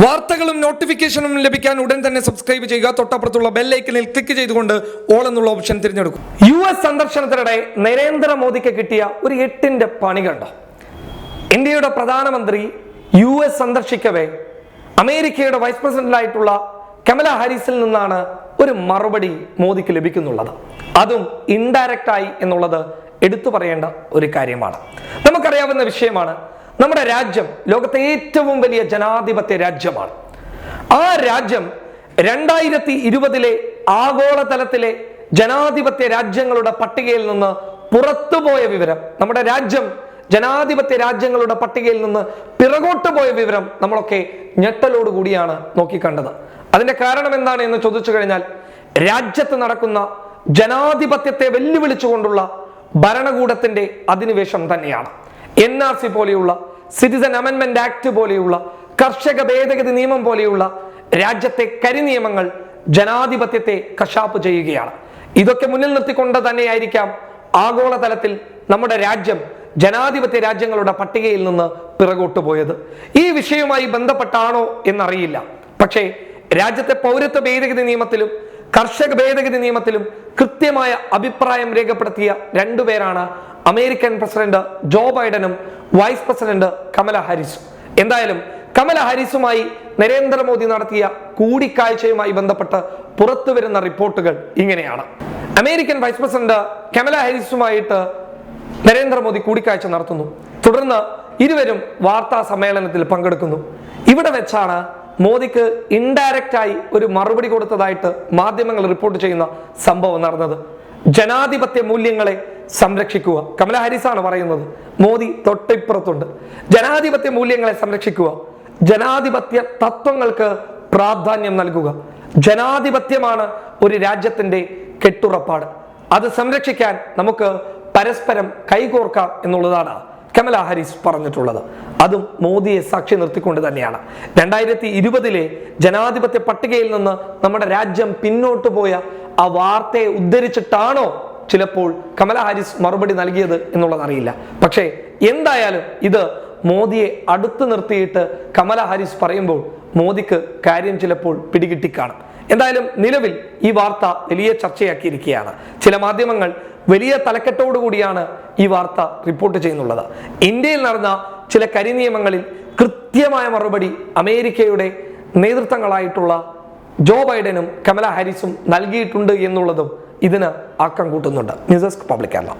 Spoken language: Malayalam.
വാർത്തകളും നോട്ടിഫിക്കേഷനും ലഭിക്കാൻ ഉടൻ തന്നെ സബ്സ്ക്രൈബ് ചെയ്യുക. തൊട്ടപ്പുറത്തുള്ള ബെല്ലൈക്കനിൽ ക്ലിക്ക് ചെയ്തുകൊണ്ട് ഓൾ എന്നുള്ള ഓപ്ഷൻ തിരഞ്ഞെടുക്കും. യു എസ് സന്ദർശനത്തിനിടെ നരേന്ദ്രമോദിക്ക് കിട്ടിയ ഒരു എട്ടിന്റെ പണി കണ്ടോ? ഇന്ത്യയുടെ പ്രധാനമന്ത്രി യു എസ് സന്ദർശിക്കവേ അമേരിക്കയുടെ വൈസ് പ്രസിഡന്റായിട്ടുള്ള കമല ഹാരിസിൽ നിന്നാണ് ഒരു മറുപടി മോദിക്ക് ലഭിക്കുന്നുള്ളത്. അതും ഇൻഡയറക്റ്റായി എന്നുള്ളത് എടുത്തു പറയേണ്ട ഒരു കാര്യമാണ്. നമുക്കറിയാവുന്ന വിഷയമാണ് നമ്മുടെ രാജ്യം ലോകത്തെ ഏറ്റവും വലിയ ജനാധിപത്യ രാജ്യമാണ്. ആ രാജ്യം രണ്ടായിരത്തി ഇരുപതിലെ ആഗോളതലത്തിലെ ജനാധിപത്യ രാജ്യങ്ങളുടെ പട്ടികയിൽ നിന്ന് പുറത്തുപോയ വിവരം നമ്മുടെ രാജ്യം ജനാധിപത്യ രാജ്യങ്ങളുടെ പട്ടികയിൽ നിന്ന് പിറകോട്ട് പോയ വിവരം നമ്മളൊക്കെ ഞെട്ടലോടുകൂടിയാണ് നോക്കിക്കണ്ടത്. അതിന്റെ കാരണം എന്താണ് എന്ന് ചോദിച്ചു കഴിഞ്ഞാൽ രാജ്യത്ത് നടക്കുന്ന ജനാധിപത്യത്തെ വെല്ലുവിളിച്ചുകൊണ്ടുള്ള ഭരണകൂടത്തിന്റെ അധിനിവേശം തന്നെയാണ്. എൻ ആർ സി പോലെയുള്ള സിറ്റിസൺ അമെന്റ്മെന്റ് ആക്ട് പോലെയുള്ള കർഷക ഭേദഗതി നിയമം പോലെയുള്ള രാജ്യത്തെ കരിനിയമങ്ങൾ ജനാധിപത്യത്തെ കശാപ്പ് ചെയ്യുകയാണ്. ഇതൊക്കെ മുന്നിൽ നിർത്തിക്കൊണ്ട് തന്നെയായിരിക്കാം ആഗോളതലത്തിൽ നമ്മുടെ രാജ്യം ജനാധിപത്യ രാജ്യങ്ങളുടെ പട്ടികയിൽ നിന്ന് പിറകോട്ട് പോയത്. ഈ വിഷയവുമായി ബന്ധപ്പെട്ടാണോ എന്നറിയില്ല. പക്ഷേ രാജ്യത്തെ പൗരത്വ ഭേദഗതി നിയമത്തിലും കർഷക ഭേദഗതി നിയമത്തിലും കൃത്യമായ അഭിപ്രായം രേഖപ്പെടുത്തിയ രണ്ടുപേരാണ് അമേരിക്കൻ പ്രസിഡന്റ് ജോ ബൈഡനും വൈസ് പ്രസിഡന്റ് കമല ഹാരിസും. എന്തായാലും കമല ഹാരിസുമായി നരേന്ദ്രമോദി നടത്തിയ കൂടിക്കാഴ്ചയുമായി ബന്ധപ്പെട്ട് പുറത്തുവരുന്ന റിപ്പോർട്ടുകൾ ഇങ്ങനെയാണ്. അമേരിക്കൻ വൈസ് പ്രസിഡന്റ് കമല ഹാരിസുമായിട്ട് നരേന്ദ്രമോദി കൂടിക്കാഴ്ച നടത്തുന്നു. തുടർന്ന് ഇരുവരും വാർത്താ സമ്മേളനത്തിൽ പങ്കെടുക്കുന്നു. ഇവിടെ വെച്ചാണ് മോദിക്ക് ഇൻഡയറക്റ്റ് ആയി ഒരു മറുപടി കൊടുത്തതായിട്ട് മാധ്യമങ്ങൾ റിപ്പോർട്ട് ചെയ്യുന്ന സംഭവം നടന്നത്. ജനാധിപത്യ മൂല്യങ്ങളെ സംരക്ഷിക്കുക. കമല ഹാരിസാണ് പറയുന്നത്. മോദി തൊട്ടിപ്പുറത്തുണ്ട്. ജനാധിപത്യ മൂല്യങ്ങളെ സംരക്ഷിക്കുക. ജനാധിപത്യ തത്വങ്ങൾക്ക് പ്രാധാന്യം നൽകുക. ജനാധിപത്യമാണ് ഒരു രാജ്യത്തിന്റെ കെട്ടുറപ്പാട്. അത് സംരക്ഷിക്കാൻ നമുക്ക് പരസ്പരം കൈകോർക്കാം എന്നുള്ളതാണ്. കമല ഹാരിസ് പറഞ്ഞിട്ടുള്ളത്. അതും മോദിയെ സാക്ഷി നിർത്തിക്കൊണ്ട് തന്നെയാണ്. രണ്ടായിരത്തി ഇരുപതിലെ ജനാധിപത്യ പട്ടികയിൽ നിന്ന് നമ്മുടെ രാജ്യം പിന്നോട്ട് പോയ ആ വാർത്തയെ ഉദ്ധരിച്ചിട്ടാണോ ചിലപ്പോൾ കമല ഹാരിസ് മറുപടി നൽകിയത് എന്നുള്ളതറിയില്ല പക്ഷേ എന്തായാലും ഇത് മോദിയെ അടുത്ത് നിർത്തിയിട്ട് കമല ഹാരിസ് പറയുമ്പോൾ മോദിക്ക് കാര്യം ചിലപ്പോൾ പിടികിട്ടിക്കാണും. എന്തായാലും നിലവിൽ ഈ വാർത്ത വലിയ ചർച്ചയാക്കിയിരിക്കുകയാണ്. ചില മാധ്യമങ്ങൾ വലിയ തലക്കെട്ടോടുകൂടിയാണ് ഈ വാർത്ത റിപ്പോർട്ട് ചെയ്യുന്നുള്ളത്. ഇന്ത്യയിൽ നടന്ന ചില കരിനിയമങ്ങളിൽ കൃത്യമായ മറുപടി അമേരിക്കയുടെ നേതൃത്വങ്ങളായിട്ടുള്ള ജോ ബൈഡനും കമല ഹാരിസും നൽകിയിട്ടുണ്ട് എന്നുള്ളതും ഇതിന് ആക്കം കൂട്ടുന്നുണ്ട്. News desk public Kerala.